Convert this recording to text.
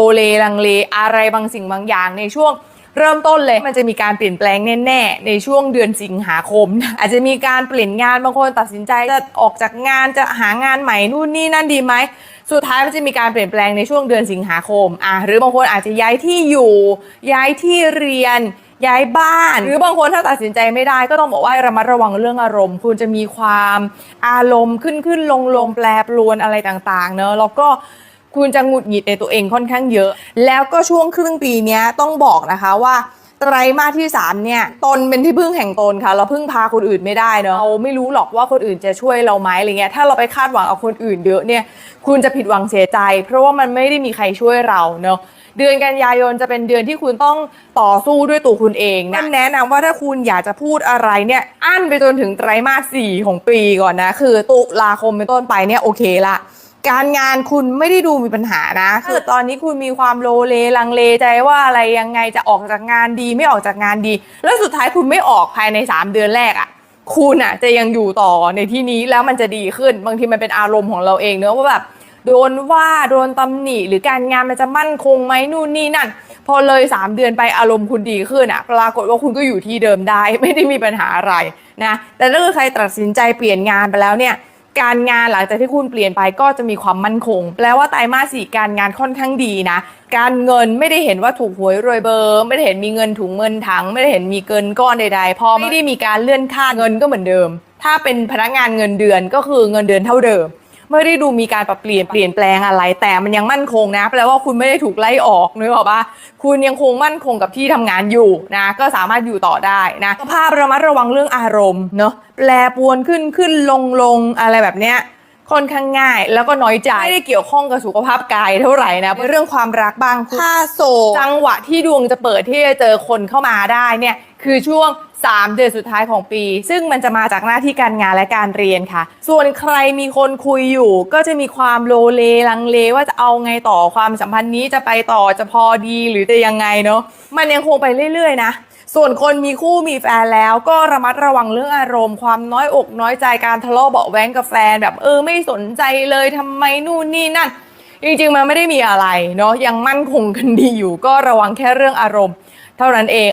โอเลลังเลอะไรบางสิ่งบางอย่างในช่วงเริ่มต้นเลยมันจะมีการเปลี่ยนแปลงแน่ๆในช่วงเดือนสิงหาคม อาจจะมีการเปลี่ยนงานบางคนตัดสินใจจะออกจากงานจะหางานใหม่นู่นนี่นั่นดีไหมสุดท้ายมันจะมีการเปลี่ยนแปลงในช่วงเดือนสิงหาคมอะหรือบางคนอาจจะย้ายที่อยู่ ย้ายที่เรียนย้ายบ้าน หรือบางคนถ้าตัดสินใจไม่ได้ก็ต้องบอกว่าระมัดระวังเรื่องอารมณ์ คุณจะมีความอารมณ์ขึ้นขึ้นลงลงแปรปรวนอะไรต่างๆเนอะแล้วก็ คุณจะหงุดหงิดในตัวเองค่อนข้างเยอะ แล้วก็ช่วงครึ่งปีนี้ต้องบอกนะคะว่าไตรมาสที่ 3 เนี่ย ตนเป็นที่พึ่งแห่งตนค่ะ เราพึ่งพาคนอื่นไม่ได้เนอะเราไม่รู้หรอกว่าคนอื่นจะช่วยเราไหมอะไรเงี้ยถ้าเราไปคาดหวังเอาคนอื่นเยอะเนี่ย คุณจะผิดหวังเสียใจ เพราะว่ามันไม่ได้มีใครช่วยเราเนอะเดือนกันยายนจะเป็นเดือนที่คุณต้องต่อสู้ด้วยตัวคุณเองนะแนะนำว่าถ้าคุณอยากจะพูดอะไรเนี่ยอั้นไปจนถึงไตรมาสสี่ของปีก่อนนะ คือตุลาคมเป็นต้นไปเนี่ยโอเคละ การงานคุณไม่ได้ดูมีปัญหานะคือตอนนี้คุณมีความโลเลลังเลใจว่าอะไรยังไงจะออกจากงานดีไม่ออกจากงานดี แล้วสุดท้ายคุณไม่ออกภายใน 3 เดือนแรกอะ่ะคุณอะจะยังอยู่ต่อในที่นี้แล้วมันจะดีขึ้น บางทีมันเป็นอารมณ์ของเราเองเนอะว่าแบบโดนว่าโดนตำหนิหรือการงานมันจะมั่นคงไหมนู่นนี่นั่น พอเลย 3 เดือนไปอารมณ์คุณดีขึ้นอะปรากฏว่าคุณก็อยู่ที่เดิมได้ไม่ได้มีปัญหาอะไรนะแต่ถ้าเกิดใครตัดสินใจเปลี่ยนงานไปแล้วเนี่ย การงานหลังจากที่คุณเปลี่ยนไปก็จะมีความมั่นคง แปลว่าไตรมาสสี่การงานค่อนข้างดีนะ การเงินไม่ได้เห็นว่าถูกหวยรวยเบอร์ ไม่ได้เห็นมีเงินถุงเงินถัง ไม่ได้เห็นมีเกินก้อนใดๆพอไม่ได้มีการเลื่อนค่าเงินก็เหมือนเดิม ถ้าเป็นพนักงานเงินเดือนก็คือเงินเดือนเท่าเดิม ไม่ได้ดูมีการปรับเปลี่ยนเปลี่ยนแปลงอะไร แต่มันยังมั่นคงนะแปลว่าคุณไม่ได้ถูกไล่ออกนึกออกปะคุณยังคงมั่นคงกับที่ทำงานอยู่นะก็สามารถอยู่ต่อได้นะสภาพระมัดระวังเรื่องอารมณ์เนาะแปรปรวนขึ้นขึ้นลงลงอะไรแบบเนี้ยค่อนข้างง่ายแล้วก็น้อยใจ ไม่ได้เกี่ยวข้องกับสุขภาพกายเท่าไหร่นะเป็นเรื่องความรักบ้างถ้าโสดจังหวะที่ดวงจะเปิดที่จะเจอคนเข้ามาได้เนี่ย คือช่วง 3 เดือนสุดท้ายของปี ซึ่งมันจะมาจากหน้าที่การงานและการเรียนค่ะ ส่วนใครมีคนคุยอยู่ ก็จะมีความโลเลลังเลว่าจะเอาไงต่อความสัมพันธ์นี้จะไปต่อจะพอดีหรือจะยังไงเนาะมันยังคงไปเรื่อยๆนะส่วนคนมีคู่มีแฟนแล้วก็ระมัดระวังเรื่องอารมณ์ความน้อยอกน้อยใจการทะเลาะเบาแว้งกับแฟนแบบเออไม่สนใจเลยทำไมนู่นนี่นั่น จริงๆมันไม่ได้มีอะไรเนาะยังมั่นคงกันดีอยู่ ก็ระวังแค่เรื่องอารมณ์ เท่านั้นเอง